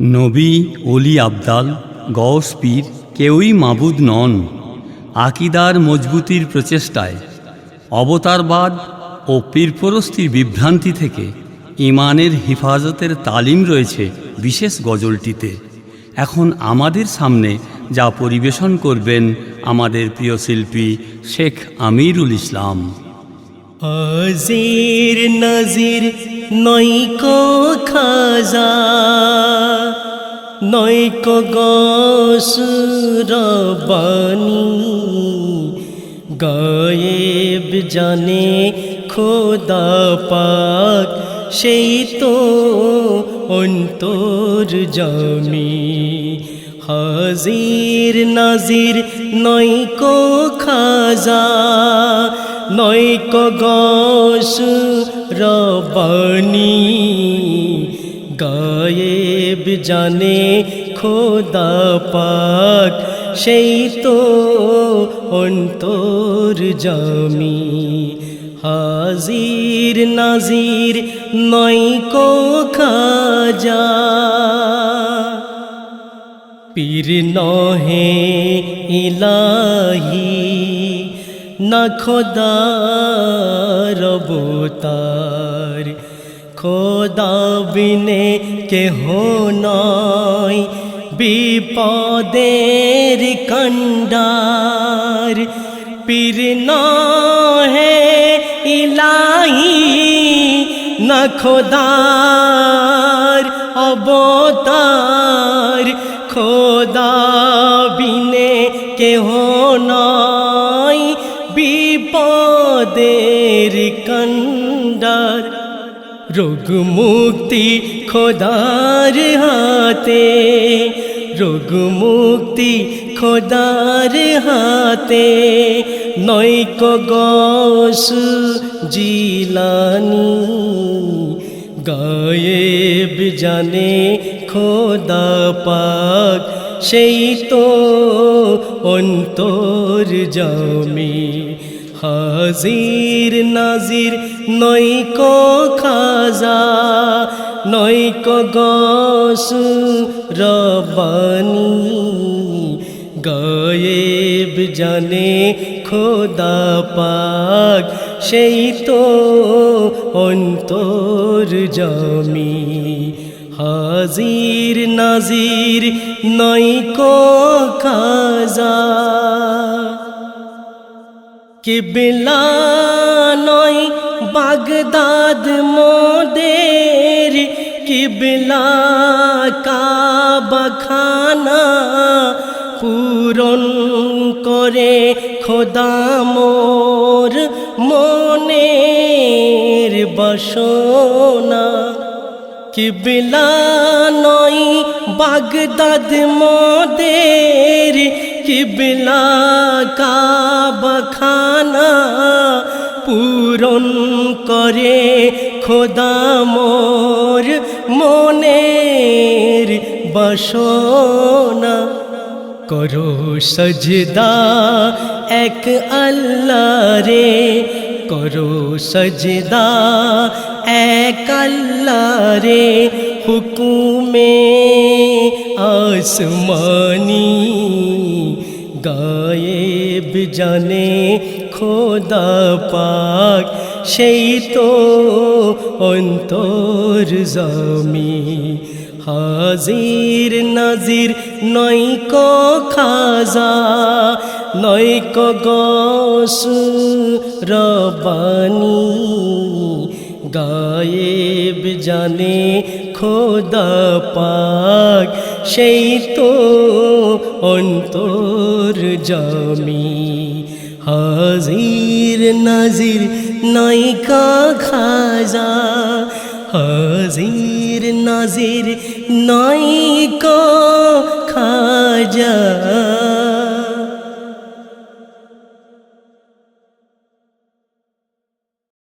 নবী অলি আবদাল, গওস পীর, কেউই মাবুদ নন। আকিদার মজবুতির প্রচেষ্টায়, অবতারবাদ ও পীরপরস্তির বিভ্রান্তি থেকে ইমানের হিফাজতের তালিম রয়েছে বিশেষ গজলটিতে। এখন আমাদের সামনে যা পরিবেশন করবেন আমাদের প্রিয় শিল্পী শেখ আমিরুল ইসলাম। হাজির নাজির নৈক খাজা, নৈক গসুরবানি গায়েব জানে খোদা পাক, সেই তো অন্তর জামি। হাজির নাজির নৈক খাজা নৈক গস রবানি গায়েব জানে খোদা পাক সেই তো অন্তর জামি। হাজির নাজির নৈক খাজা, পীর নহে ইলাহি। না খোদার অবতার খোদা বিনে কেহ নয়, বিপদের কণ্ডার। পীর নহে ইলাহি, না খোদার অবতার। খোদা বিনে কেহ নয় কণ্ডার রোগ মুক্তি খোদার হাতে রোগ মুক্তি খোদার হাতে নৈক গস জিলানি, গায়েব জানে খোদা পাক, সেই তো অন্তর জামি। হাজির নাজির নৈক খাজা, নৈক গস রবানি গায়েব জানে খোদা পাক, সেই তো অন্তর জামি। হাজির নাজির নৈক খাজা। কিবলা নয় বাগদাদ মোদের কিবলা কাবাখানা পূরণ করে খোদা মোর মনের বাসনা কিবলা নয় বাগদাদ মোদের কিবলা কাবাখানা খোদা মোর মনের বাসনা করো সজদা এক আল্লাহ রে করো সজদা এক আল্লাহ রে হুকুমে আসমানি গায়েব জানে খোদা পাক সেই তো অন্তর জামি। হাজির নাজির নৈক খাজা, নৈক গস রবানি। গায়েব জানে খোদা পাক, সেই তো অন্তর জামি। হাজির নাজির নৈকা খাজা হাজির নাজির নৈকা খাজা।